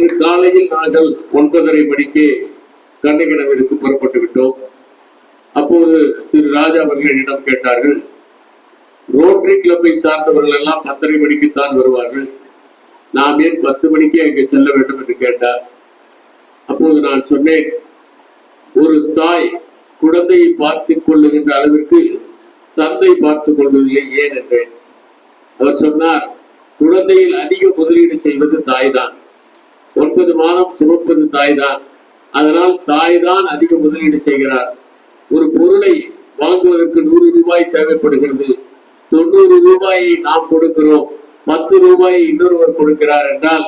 இன்று காலையில் நாங்கள் ஒன்பதரை மணிக்கு கண்ணகி நகருக்கு புறப்பட்டு விட்டோம். அப்போது திரு ராஜா அவர்கள் என்னிடம் கேட்டார்கள் ரோட்டரி கிளப்பை சார்ந்தவர்கள் எல்லாம் பத்தரை மணிக்கு தான் வருவார்கள். நாம் ஏன் பத்து மணிக்கு அங்கே செல்ல வேண்டும் என்று கேட்டார். அப்போது நான் சொன்னேன் ஒரு தாய் குழந்தையை பார்த்துக் கொள்ளுகின்ற அளவிற்கு தந்தை பார்த்துக் கொள்வதில்லை ஏன்? என்றேன். அவர் சொன்னார் குழந்தையில் அதிக முதலீடு செய்வது தாய் தான் ஒன்பது மாதம் சுமப்பது தாய்தான். அதனால் தாய் தான் அதிக முதலீடு செய்கிறார். ஒரு பொருளை வாங்குவதற்கு நூறு ரூபாய் தேவைப்படுகிறது. தொண்ணூறு ரூபாயை நாம் கொடுக்கிறோம். பத்து ரூபாயை இன்னொருவர் கொடுக்கிறார் என்றால்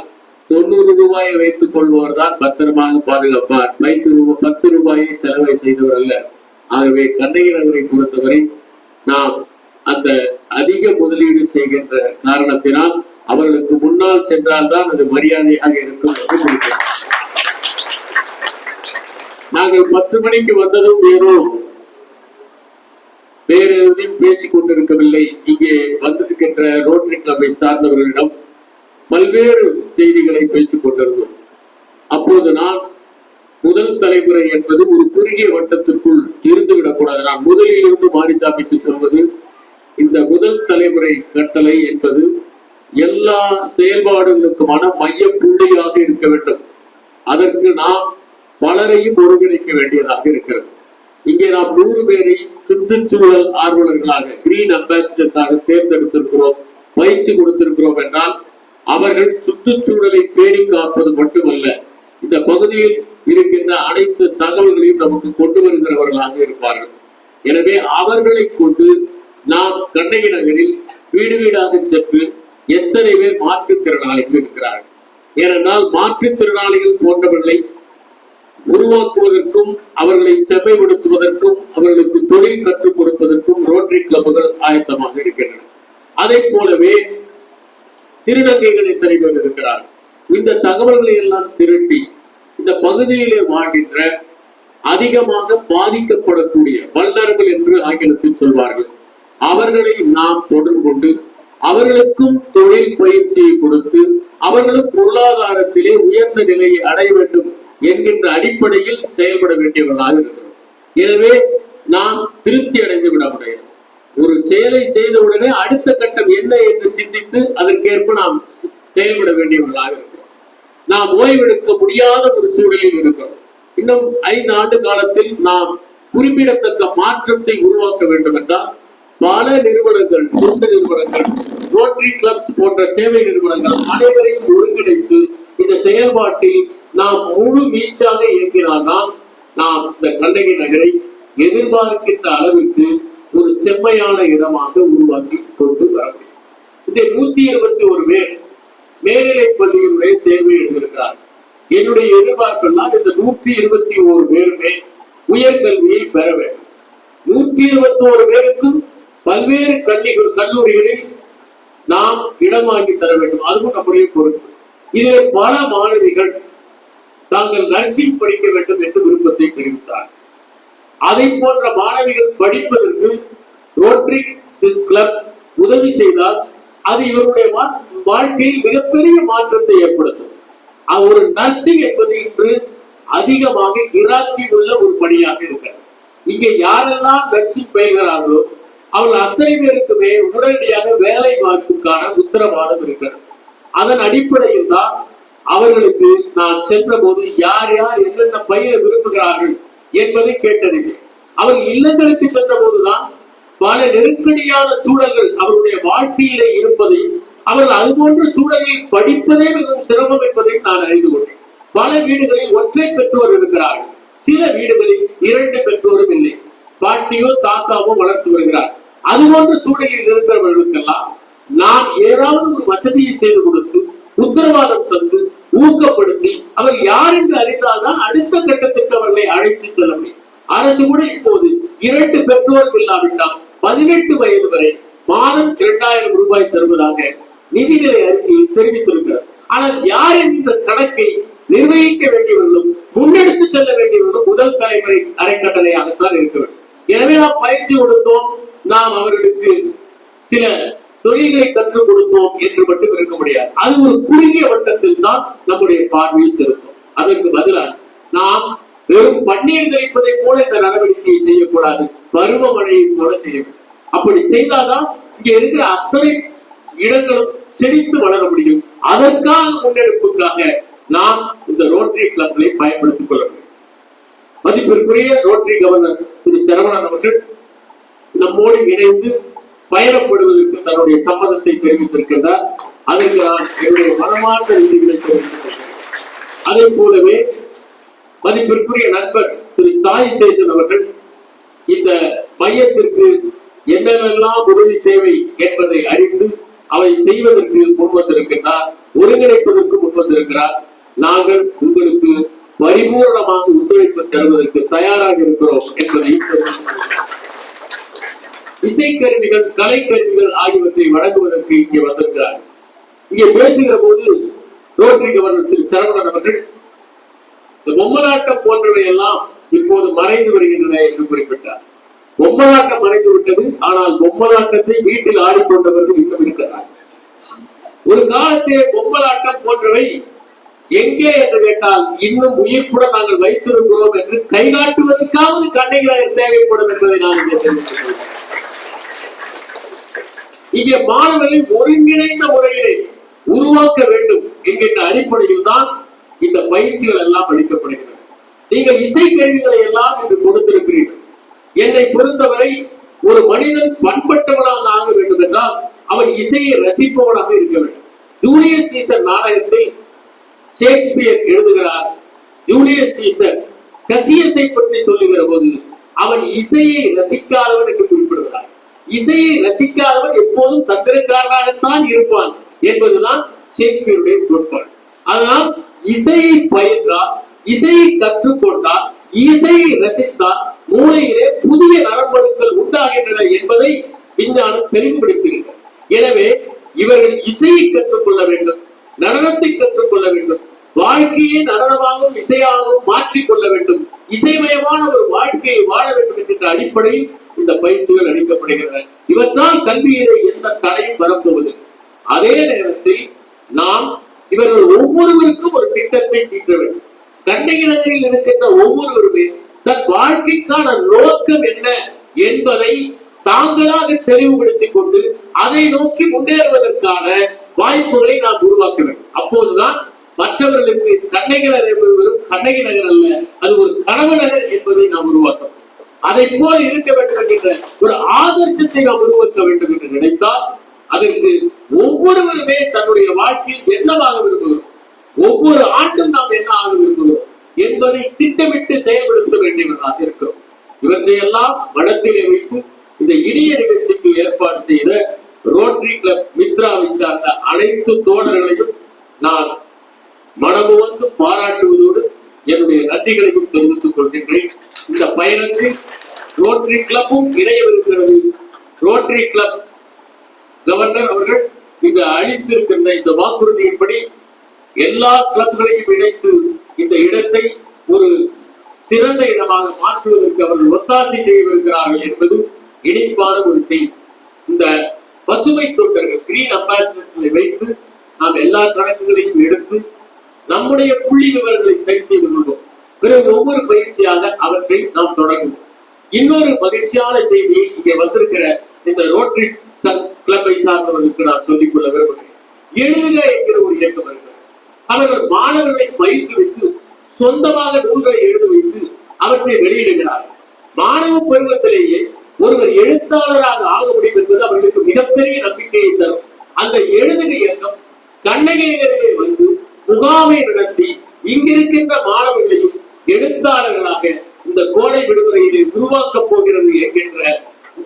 தொண்ணூறு ரூபாயை வைத்துக் கொள்பவர் தான் பத்திரமாக பாதுகாப்பார். வைத்து ரூபாய் பத்து ரூபாயை செலவை செய்தவர் அல்ல. ஆகவே கண்ணகிரவரை பொறுத்தவரை நாம் அந்த அதிக முதலீடு செய்கின்ற காரணத்தினால் அவர்களுக்கு முன்னால் சென்றால்தான் அது மரியாதையாக இருக்கும் என்று முடிக்கிறோம் நாங்கள் பத்து மணிக்கு வந்ததும் வேறும் வேறு எதையும் பேசிக் கொண்டிருக்கவில்லை. இங்கே வந்திருக்கின்ற ரோட்டரி கிளப்பை சார்ந்தவர்களிடம் பல்வேறு செய்திகளை பேசிக் கொண்டிருந்தோம். அப்போது நான் முதல் தலைமுறை என்பது ஒரு குறுகிய வட்டத்திற்குள் இருந்துவிடக்கூடாது. நான் முதலில் இருந்து மாரிசாமிக்கு சொல்வது இந்த முதல் தலைமுறை கட்டளை என்பது எல்லா செயல்பாடுகளுக்குமான மைய புள்ளியாக இருக்க வேண்டும். அதற்கு நாம் பலரையும் ஒருங்கிணைக்க வேண்டியதாக இருக்கிறது. இங்கே நாம் நூறு பேரை சுற்றுச்சூழல் ஆர்வலர்களாக கிரீன் அம்பாசிடர்ஸாக தேர்ந்தெடுத்திருக்கிறோம் பயிற்சி கொடுத்திருக்கிறோம் என்றால் அவர்கள் சுற்றுச்சூழலை பேணி காப்பது மட்டுமல்ல இந்த பகுதியில் இருக்கின்ற அனைத்து தகவல்களையும் நமக்கு கொண்டு வருகிறவர்களாக இருப்பார்கள். எனவே அவர்களை கொண்டு நாம் கண்ணகி நகரில் வீடு வீடாக சென்று எத்தனை பேர் மாற்றுத்திறனாளிகள் இருக்கிறார்கள்? ஏனென்றால் மாற்றுத்திறனாளிகள் போன்றவர்களை உருவாக்குவதற்கும் அவர்களை செம்மைப்படுத்துவதற்கும் அவர்களுக்கு தொழில் கற்றுக் கொடுப்பதற்கும் ரோட்டரி கிளப்புகள் ஆயத்தமாக இருக்கின்றன. அதை போலவே திருநங்கைகள் எத்தனை பேர் இருக்கிறார் இந்த தகவல்களை எல்லாம் திரட்டி இந்த பகுதியிலே வாழ்கின்ற அதிகமாக பாதிக்கப்படக்கூடிய வல்லர்கள் என்று ஆங்கிலத்தில் சொல்வார்கள். அவர்களை நாம் தொடர்பு கொண்டு அவர்களுக்கும் தொழில் பயிற்சியை கொடுத்து அவர்களும் பொருளாதாரத்திலே உயர்ந்த நிலையை அடைய வேண்டும் என்கின்ற அடிப்படையில் செயல்பட வேண்டியவர்களாக இருக்கிறோம். எனவே நாம் திருப்தி அடைந்து விட முடியாது. ஒரு செயலை செய்தவுடனே அடுத்த கட்டம் என்ன என்று சிந்தித்து அதற்கேற்ப நாம் செயல்பட வேண்டியவர்களாக இருக்கிறோம். நாம் ஓய்வெடுக்க முடியாத ஒரு சூழலில் இருக்கிறோம். இன்னும் ஐந்து ஆண்டு காலத்தில் நாம் குறிப்பிடத்தக்க மாற்றத்தை உருவாக்க வேண்டும் என்றால் பல நிறுவனங்கள் தொண்டு நிறுவனங்கள் ரோட்டரி கிளப்ஸ் போன்ற சேவை நிறுவனங்கள் அனைவரையும் ஒருங்கிணைத்து இந்த செயல்பாட்டில் நாம் முழு வீச்சாக இயங்கினால்தான் நாம் இந்த கண்ணகி நகரை எதிர்பார்க்கின்ற அளவுக்கு ஒரு செம்மையான இடமாக உருவாக்கி கொண்டு வர முடியும். இதை நூத்தி இருபத்தி ஒரு பேர் மேல்நிலை பள்ளியினுடைய தேர்வு எழுதியிருக்கிறார். என்னுடைய எதிர்பார்ப்பெல்லாம் இந்த நூத்தி இருபத்தி ஒரு பேருமே உயர்கல்வியை பெற வேண்டும். நூத்தி இருபத்தி ஒரு பேருக்கும் பல்வேறு கல்விகள் கல்லூரிகளில் நாம் இடம் வாங்கி தர வேண்டும். அதுவும் நம்முடைய பொறுப்பு. இதில் பல மாணவிகள் தாங்கள் நர்சிங் படிக்க வேண்டும் என்று விருப்பத்தை தெரிவித்தார். அதை போன்ற மாணவிகள் படிப்பதற்கு ரோட்டரி கிளப் உதவி செய்தால் அது இவருடைய வாழ்க்கையில் மிகப்பெரிய மாற்றத்தை ஏற்படுத்தும். ஒரு நர்சிங் என்பது இன்று அதிகமாக ஈராக்கில் உள்ள ஒரு பணியாக இருக்கிறது இங்கே யாரெல்லாம் நர்சிங் பயில்கிறார்களோ அவர்கள் அத்தனை பேருக்குமே உடனடியாக வேலை வாய்ப்புக்கான உத்தரவாதம் இருக்கிறது. அதன் அடிப்படையில் தான் அவர்களுக்கு நான் சென்ற போது யார் யார் என்னென்ன பயிர விரும்புகிறார்கள் என்பதை கேட்டறிந்தேன். அவர்கள் இல்லங்களுக்கு சென்ற போதுதான் பல நெருக்கடியான சூழல்கள் அவருடைய வாழ்க்கையிலே இருப்பதை அவர்கள் அது போன்ற சூழலில் படிப்பதே மிகவும் சிரமம் என்பதை நான் அறிந்து கொண்டேன். பல வீடுகளில் ஒற்றை பெற்றோர் இருக்கிறார்கள். சில வீடுகளில் இரண்டு பெற்றோரும் இல்லை. பாட்டியோ தாத்தாவோ வளர்த்து வருகிறார். அது போன்ற சூழலில் இருக்கிறவர்களுக்கெல்லாம் நான் ஏதாவது ஒரு வசதியை செய்து கொடுத்து உத்தரவாதம் தந்து ஊக்கப்படுத்தி அவர் யார் என்று அறிந்தால்தான் அடுத்த கட்டத்திற்கு அவர்களை அழைத்து செல்ல முடியும். அரசு கூட இப்போது இரண்டு பெற்றோர் இல்லாவிட்டால் பதினெட்டு வயது வரை மாதம் இரண்டாயிரம் ரூபாய் தருவதாக நிதிநிலை அறிக்கையில் தெரிவித்திருக்கிறார் ஆனால் யார் என்ற கணக்கை நிர்வகிக்க வேண்டியவர்களும் முன்னெடுத்து செல்ல வேண்டியவர்களும் முதல் தலைமுறை அறக்கட்டளையாகத்தான் இருக்க வேண்டும். எனவே நாம் பயிற்சி கொடுத்தோம் நாம் அவர்களுக்கு சில தொழில்களை கற்றுக் கொடுத்தோம் என்று மட்டும் இருக்க முடியாது. அது ஒரு குறுகிய வட்டத்தில் தான் நம்முடைய பார்வையில் செலுத்தும். அதற்கு பதிலாக நாம் வெறும் பன்னீர் தெளிப்பதை போல இந்த நடவடிக்கையை செய்யக்கூடாது. பருவமழையை போல செய்யணும் அப்படி செய்தால்தான் இங்க இருக்கிற அத்தனை இடங்களும் செழித்து வளர முடியும். அதற்காக முன்னெடுப்புக்காக நாம் இந்த ரோட்டரி கிளப்களை பயன்படுத்திக் கொள்ள வேண்டும். மதிப்பிற்குரிய ரோட்டரி கவர்னர் திரு சரவணன் அவர்கள் நம்மோடு இணைந்து பயணப்படுவதற்கு தன்னுடைய சம்மதத்தை தெரிவித்திருக்கின்றார். அதற்கு நான் என்னுடைய மனமார்ந்த நன்றிகளை தெரிவித்துக் அதே போலவே மதிப்பிற்குரிய நண்பர் திரு சாய் சேஷன் அவர்கள் இந்த மையத்திற்கு என்னென்னலாம் உதவி தேவை என்பதை அறிந்து அவை செய்வதற்கு முன்வந்திருக்கின்றார் ஒருங்கிணைப்பதற்கு முன்வந்திருக்கிறார் நாங்கள் உங்களுக்கு பரிபூர்ணமாக ஒத்துழைப்பு தருவதற்கு தயாராக இருக்கிறோம் என்பதை இசைக்கருவிகள் கலைக்கருவிகள் ஆகியவற்றை வழங்குவதற்கு இங்கே வந்திருக்கிறார். இங்கே பேசுகிற போது ரோட்டரி கவர்னர் திரு சரவணன் அவர்கள் இந்த பொம்மலாட்டம் போன்றவை எல்லாம் இப்போது மறைந்து வருகின்றன என்று குறிப்பிட்டார். பொம்மலாட்டம் மறைந்து விட்டது ஆனால் பொம்மலாட்டத்தை வீட்டில் ஆடிக்கொண்டவர்கள் இன்னும் இருக்கிறார் ஒரு காலத்திலே பொம்மலாட்டம் போன்றவை எங்கே என்று கேட்டால் இன்னும் உயிர்ப்புடன் நாங்கள் வைத்திருக்கிறோம் என்று கைகாட்டுவதற்காவது கண்ணைகளாக தேவைப்படும் என்பதை நான் இங்கே தெரிவித்துக் கொள்கிறேன். இங்கே மாணவர்களை ஒருங்கிணைந்த முறையிலே உருவாக்க வேண்டும் என்கின்ற அடிப்படையில் தான் இந்த பயிற்சிகள் எல்லாம் அளிக்கப்படுகிறது. நீங்கள் கேள்விகளை எல்லாம் இன்று கொடுத்திருக்கிறீர்கள். என்னை பொறுத்தவரை ஒரு மனிதன் பண்பட்டவனாக ஆக வேண்டும் என்றால் அவன் இசையை ரசிப்பவனாக இருக்க வேண்டும். ஜூலியஸ் சீசர் நாடகத்தை ஷேக்ஸ்பியர் எழுதுகிறார் ஜூலியஸ் சீசர் கசியஸை பற்றி சொல்லுகிற போது அவன் இசையை ரசிக்காதவன் என்று குறிப்பிடுகிறார். இசையை ரசிக்காதவன் எப்போதும் தந்திரக்காரனாகத்தான் இருப்பான் என்பதுதான் ஷேக்ஸ்பியருடைய கோட்பாடு அதனால் இசையை பயின்றால் இசையை கற்றுக்கொண்டால் இசையை ரசித்தால் மூளையிலே புதிய நரம்பணுக்கள் உண்டாகின்றன என்பதை விஞ்ஞானம் தெளிவுபடுத்துகின்றன எனவே இவர்கள் இசையை கற்றுக்கொள்ள வேண்டும் நடனத்தை கற்றுக்கொள்ள வேண்டும் வாழ்க்கையை நடனமாகவும் இசையாகவும் மாற்றிக்கொள்ள வேண்டும் இசைமயமான ஒரு வாழ்க்கையை வாழ வேண்டும் என்கின்ற அடிப்படையில் இந்த பயிற்சிகள் அளிக்கப்படுகின்றன. இவற்றால் கல்வியிலே எந்த தடையும் வரப்போவது அதே நேரத்தில் நாம் இவர்கள் ஒவ்வொருவருக்கும் ஒரு திட்டத்தை தீட்ட வேண்டும். கண்ணகி நகரில் இருக்கின்ற ஒவ்வொருவருமே தன் வாழ்க்கைக்கான நோக்கம் என்ன என்பதை தாங்களாக தெளிவுபடுத்திக் கொண்டு அதை நோக்கி முன்னேறுவதற்கான வாய்ப்புகளை நாம் உருவாக்க வேண்டும். அப்போதுதான் மற்றவர்களுக்கு கண்ணகி நகர் என்பது கண்ணகி நகர் அல்ல அது ஒரு கனவு நகர் என்பதை நாம் உருவாக்கணும் அதை போல இருக்க வேண்டும் என்கின்ற ஒரு ஆதர்சத்தை நாம் உருவாக்க வேண்டும் என்று நினைத்தால் அதற்கு ஒவ்வொருவருமே தன்னுடைய வாழ்க்கையில் என்னவாக விரும்புகிறோம்? ஒவ்வொரு ஆண்டும் நாம் என்ன ஆக விரும்புகிறோம்? என்பதை திட்டமிட்டு செயல்படுத்த வேண்டியவர்களாக இருக்கிறோம். இவற்றையெல்லாம் மனத்திலே வைத்து இந்த இனிய நிகழ்ச்சிக்கு ஏற்பாடு செய்த ரோட்டரி கிளப் மித்ராவை சார்ந்த அனைத்து தோழர்களையும் நான் மனமுவந்து பாராட்டுவதோடு என்னுடைய நன்றிகளையும் தெரிவித்துக் கொள்கின்றேன். இந்த பயணத்தில் ரோட்டரி கிளப்பும் இணையவிருக்கிறது ரோட்டரி கிளப் கவர்னர் அவர்கள் இந்த அளித்திருக்கின்ற இந்த வாக்குறுதியின்படி எல்லா கிளப்களையும் இணைத்து இந்த இடத்தை ஒரு சிறந்த இடமாக மாற்றுவதற்கு அவர்கள் ஒத்தாசை செய்திருக்கிறார்கள் என்பது இனிப்பான ஒரு செய்தி. இந்த பசுமை தொண்டர்கள் கிரீன் அம்பாசிடர்ஸை வைத்து நாம் எல்லா கணக்குகளையும் எடுத்து நம்முடைய புள்ளி விவரங்களை சரி செய்து கொள்வோம். ஒவ்வொரு பயிற்சியாக அவற்றை நாம் தொடங்குவோம். இன்னொரு மகிழ்ச்சியான செய்தி இங்கே வந்திருக்கிற இந்த ரோட்டரி கிளப்பை சார்ந்தவர்களுக்கு நான் சொல்லிக் கொள்ள விரும்புகிறேன். எழுதுக என்கிற ஒரு இயக்கம் இருக்கிறது. அவர்கள் மாணவர்களை பயிற்றுவித்து சொந்தமாக நூல்களை எழுத வைத்து அவற்றை வெளியிடுகிறார்கள். மாணவ பருவத்திலேயே ஒருவர் எழுத்தாளராக ஆக முடியும் என்பது அவர்களுக்கு மிகப்பெரிய நம்பிக்கையை தரும். அந்த எழுதுக இயக்கம் கண்ணகி நகரிலே வந்து முகாமை நடத்தி இங்கிருக்கின்ற மாணவர்களையும் எழுத்தாளர்களாக இந்த கோடை விடுமுறையிலே உருவாக்கப் போகிறது என்கின்ற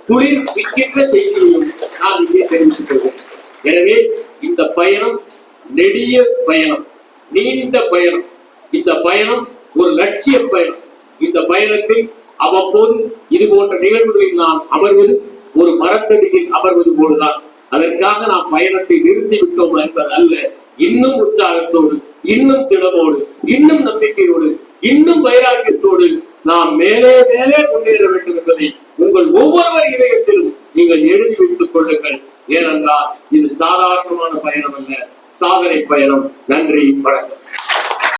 குளிர் விக்கின்ற செய்தியையும் நான் இங்கே தெரிவித்துக் கொள்கிறேன். எனவே இந்த பயணம் நெடிய பயணம் நீண்ட பயணம். இந்த பயணம் ஒரு லட்சிய பயணம். இந்த பயணத்தில் அவ்வப்போது இது போன்ற நிகழ்வுகளில் நாம் அமர்வது ஒரு மரத்தடியில் அமர்வது போலதான். அதற்காக நாம் பயணத்தை நிறுத்தி விட்டோம் என்பது அல்ல. இன்னும் உற்சாகத்தோடு இன்னும் திடமோடு இன்னும் நம்பிக்கையோடு இன்னும் வைராக்கியத்தோடு நாம் மேலே மேலே முன்னேற வேண்டும் என்பதை உங்கள் ஒவ்வொருவர் இதயத்திலும் நீங்கள் எழுதி வைத்துக் கொள்ளுங்கள். ஏனென்றால் இது சாதாரணமான பயணம் அல்ல. சாதனை பயணம். நன்றி வணக்கம்.